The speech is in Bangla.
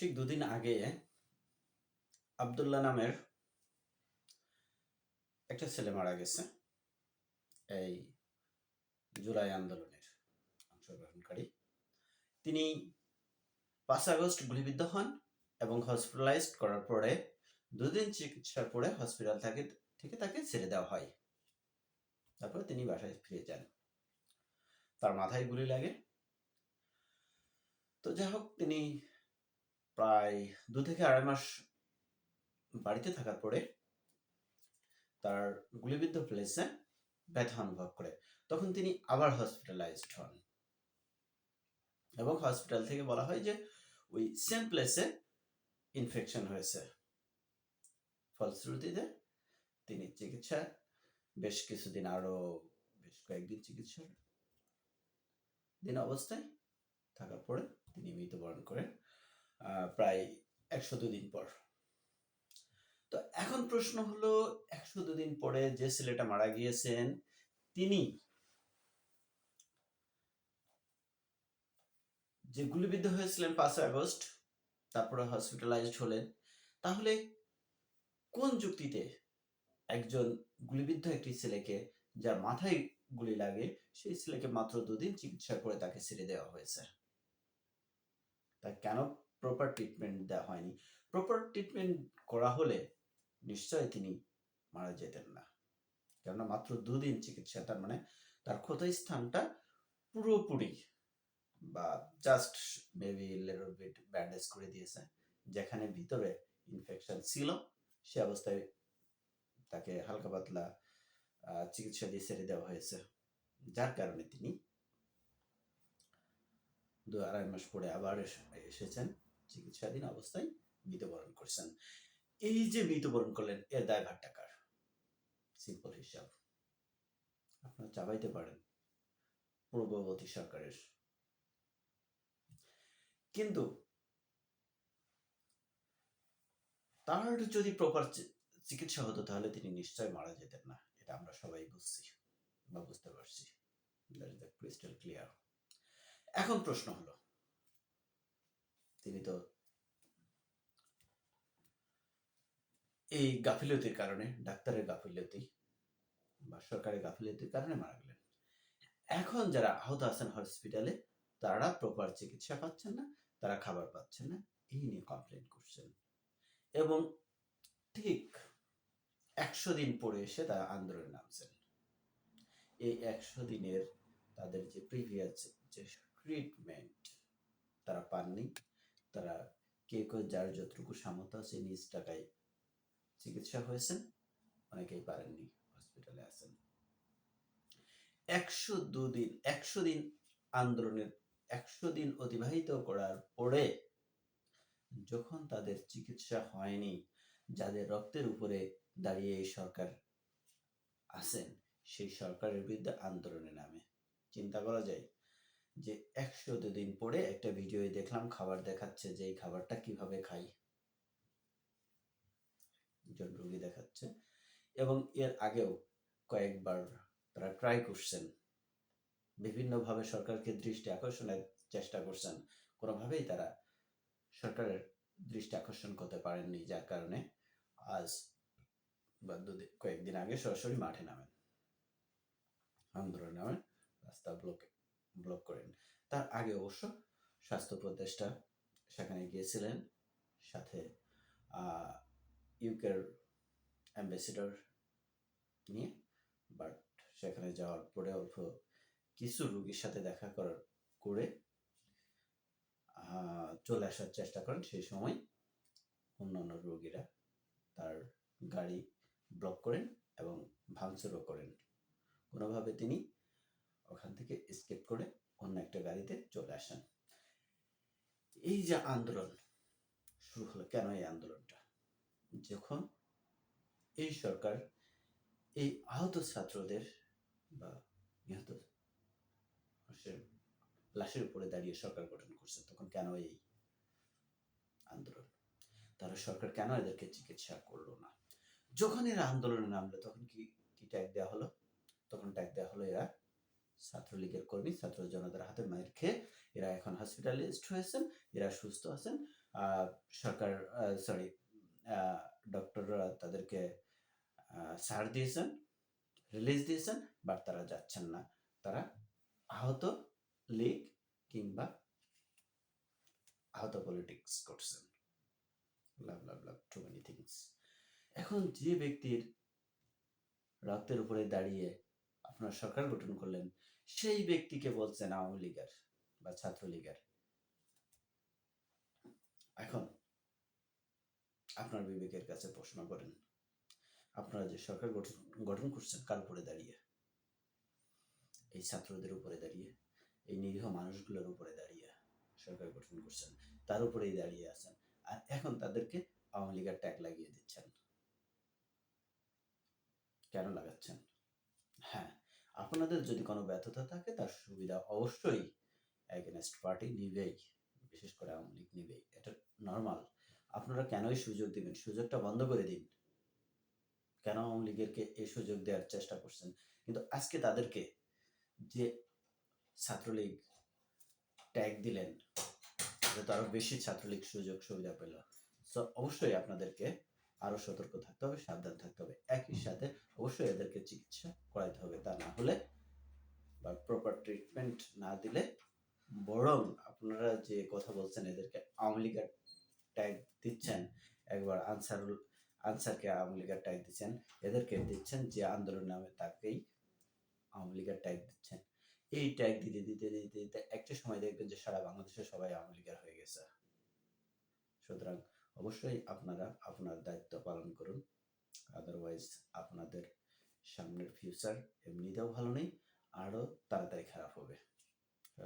ঠিক দুদিন আগে আবদুল্লাহ নামের একটা ছেলে মারা গেছে। এই জুলাই আন্দোলনের অংশগ্রহণকারী। তিনি পাঁচ আগস্ট গুলিবিদ্ধ হন এবং হসপিটালাইজড করার পরে দুদিন চিকিৎসার পরে হসপিটাল থেকে থেকে তাকে ছেড়ে দেওয়া হয়। তারপরে তিনি বাসায় ফিরে যান। তার মাথায় গুলি লাগে। তো যাই হোক, তিনি প্রায় দু থেকে আড়াই মাস বাড়িতে থাকার পরে তার গুলিবিদ্ধ প্লেসে ব্যথা অনুভব করে। তখন তিনি আবার হসপিটালাইজড হন। এবং হসপিটাল থেকে বলা হয় যে, ওই সেম প্লেসে ইনফেকশন হয়েছে। ফলশ্রুতিতে তিনি চিকিৎসা বেশ কিছুদিন আরও বেশ কয়েকদিন চিকিৎসার দিন অবস্থায় থাকার পরে তিনি মৃত্যুবরণ করেন। প্রায় একশো দুই দিন পর। তো এখন প্রশ্ন হলো, একশো দুই দিন পরে যে ছেলেটা মারা গিয়েছেন, তিনি যে গুলিবিদ্ধ হয়েছিলেন পাঁচই আগস্ট, তারপরে হসপিটালাইজড হলেন, তাহলে কোন যুক্তিতে একজন গুলিবিদ্ধ একটি ছেলেকে যার মাথায় গুলি লাগে, সেই ছেলেকে মাত্র দুদিন চিকিৎসা করে তাকে ছেড়ে দেওয়া হয়েছে? তা কেন প্রপার ট্রিটমেন্ট দেওয়া হয়নি। প্রপার ট্রিটমেন্ট করা হলে নিশ্চয় তিনি মারা যেতেন না। কেননা মাত্র দুদিন চিকিৎসা, তার মানে তার ক্ষত স্থানটা পুরোপুরি বা জাস্ট মেবি লিটল ব্যান্ডেজ করে দিয়েছে, যেখানে ভিতরে ইনফেকশন ছিল, সে অবস্থায় তাকে হালকা পাতলা চিকিৎসা দিয়ে ছেড়ে দেওয়া হয়েছে। যার কারণে তিনি দু আড়াই মাস পরে আবার এস- এসেছেন। চিকিৎসাধীন অবস্থায় মৃত্যুবরণ করছেন। এই যে মৃত্যুবরণ করলেন, এর দায়ভার টাকার সিম্পল হিসাব। আপনারা চাবাইতে পারেন পূর্ববর্তী সরকারের। কিন্তু তার যদি প্রপার চিকিৎসা হতো, তাহলে তিনি নিশ্চয় মারা যেতেন না। এটা আমরা সবাই বুঝছি বা বুঝতে পারছি। ক্রিস্টাল ক্লিয়ার এখন প্রশ্ন হলো তিনি তো এই গাফিলতির কারণে, ডাক্তারের গাফিলতি বা সরকারি গাফিলতির কারণে মারা গেলেন। এখন যারা আহত আছেন হসপিটালে, তারা প্রপার চিকিৎসা পাচ্ছেন না, তারা খাবার পাচ্ছেন না, এই নিয়ে কমপ্লেন করছেন। এবং ঠিক একশো দিন পরে এসে তারা আন্দোলনে নামছেন। এই একশো দিনের তাদের যে প্রিভিয়াস যে ট্রিটমেন্ট তারা পাননি তারা কে কেউ যার যতটুকু সামর্থ্য আছে নিজ টাকায় চিকিৎসা হয়েছেন, অনেকেই পারেননি হসপিটালে আছেন। একশো দুদিন একশো দিন আন্দোলনের, একশো দিন অতিবাহিত করার পরে যখন তাদের চিকিৎসা হয়নি, যাদের রক্তের উপরে দাঁড়িয়ে এই সরকার আছেন, সেই সরকারের বিরুদ্ধে আন্দোলনে নামে। চিন্তা করা যায় যে একশো দিন পরে একটা ভিডিও দেখলাম খাবার দেখাচ্ছে, যে এই খাবারটা কীভাবে খাই। একজন রোগী দেখাচ্ছে। এবং এর আগেও কয়েকবার তারা ট্রাই করছেন। বিভিন্নভাবে সরকারকে দৃষ্টি আকর্ষণের চেষ্টা করছেন। কোনোভাবেই তারা সরকারের দৃষ্টি আকর্ষণ করতে পারেননি, যার কারণে আজ বা কয়েকদিন আগে সরাসরি মাঠে নামেন। আন্দোলন নামেন রাস্তা ব্লক। ব্লক করেন। তার আগে অবশ্য স্বাস্থ্য উপদেষ্টা সেখানে গিয়েছিলেন, সাথে ইউকের অ্যাম্বাসিডর নিয়ে। বাট সেখানে যাওয়ার পরে অল্প কিছু রুগীর সাথে দেখা করার করে চলে আসার চেষ্টা করেন। সেই সময় অন্যান্য রোগীরা তার গাড়ি ব্লক করেন এবং ভাঙচুরও করেন। কোনোভাবে তিনি ওখান থেকে স্কেপ করে অন্য একটা গাড়িতে চলে আসেন। এই যে আন্দোলন শুরু হলো, কেন এই আন্দোলনটা? যখন এই সরকার, এই আহত ছাত্রদের বা নিহত লাশের উপরে দাঁড়িয়ে সরকার গঠন করছে, তখন কেন এই আন্দোলন? তাহলে সরকার কেন এদেরকে চিকিৎসা করল না? যখন এরা আন্দোলনে নামলো, তখন কি কি ট্যাগ দেওয়া হলো? তখন ট্যাগ দেওয়া হলো এরা ছাত্রলীগের কর্মী, ছাত্র জনতার হাতে মায়ের খেয়ে এরা এখন হসপিটালিস্ট হয়েছেন, এরা সুস্থ আছেন। সরকার সরি ডক্টররা তাদেরকে ছাড় দিয়েছেন রিলিজ দিয়েছেন বাট তারা যাচ্ছেন না। তারা আহত লীগ কিংবা আহত পলিটিক্স করছেন। Love love love to many things এখন যে ব্যক্তির রক্তের উপরে দাঁড়িয়ে আপনার সরকার গঠন করলেন সেই ব্যক্তিকে বলছেন আওয়ামী লীগের বা ছাত্রলীগের। এখন আপনার বিবেকের কাছে প্রশ্ন করেন, আপনারা যে সরকার গঠন গঠন করছেন কার উপরে দাঁড়িয়ে? এই ছাত্রদের উপরে দাঁড়িয়ে, এই নিরীহ মানুষগুলোর উপরে দাঁড়িয়ে সরকার গঠন করছেন, তার উপরেই দাঁড়িয়ে আছেন, আর এখন তাদেরকে আওয়ামী লীগের ট্যাগ লাগিয়ে দিচ্ছেন। কেন লাগাচ্ছেন? হ্যাঁ আপনাদের যদি কোনো ব্যর্থতা থাকে, তার সুবিধা অবশ্যই এগেনস্ট পার্টি নিবেই, বিশেষ করে আওয়ামী লীগ নিবেই। এটা নর্মাল আপনারা কেনই সুযোগ দিবেন? সুযোগটা বন্ধ করে দিন। কেন আওয়ামী লীগেরকে এই সুযোগ দেওয়ার চেষ্টা করছেন? কিন্তু আজকে তাদেরকে যে ছাত্রলীগ ট্যাগ দিলেন যাতে আরও বেশি ছাত্রলীগ সুযোগ সুবিধা পেল। সো অবশ্যই আপনাদেরকে আরও সতর্ক থাকতে হবে, সাবধান থাকতে হবে। একই সাথে অবশ্যই এদেরকে চিকিৎসা করাইতে হবে। তা না হলে বা প্রপার ট্রিটমেন্ট না দিলে বরং আপনারা যে কথা বলছেন, এদেরকে আওয়ামী লীগের ট্যাগ দিচ্ছেন, একবার আনসারুল, আনসারকে আওয়ামী লীগের ট্যাগ দিচ্ছেন, এদেরকে দিচ্ছেন যে আন্দোলন নামে তাকেই আওয়ামী লীগের ট্যাগ দিচ্ছেন। এই ট্যাগ দিতে দিতে দিতে দিতে একটা সময় দেখবেন যে সারা বাংলাদেশে সবাই আওয়ামী লীগের হয়ে গেছে। সুতরাং অবশ্যই আপনারা আপনার দায়িত্ব পালন করুন। আদারওয়াইজ আপনাদের সামনের ফিউচার এমনিতেও ভালো নেই, আরও তাড়াতাড়ি খারাপ হবে।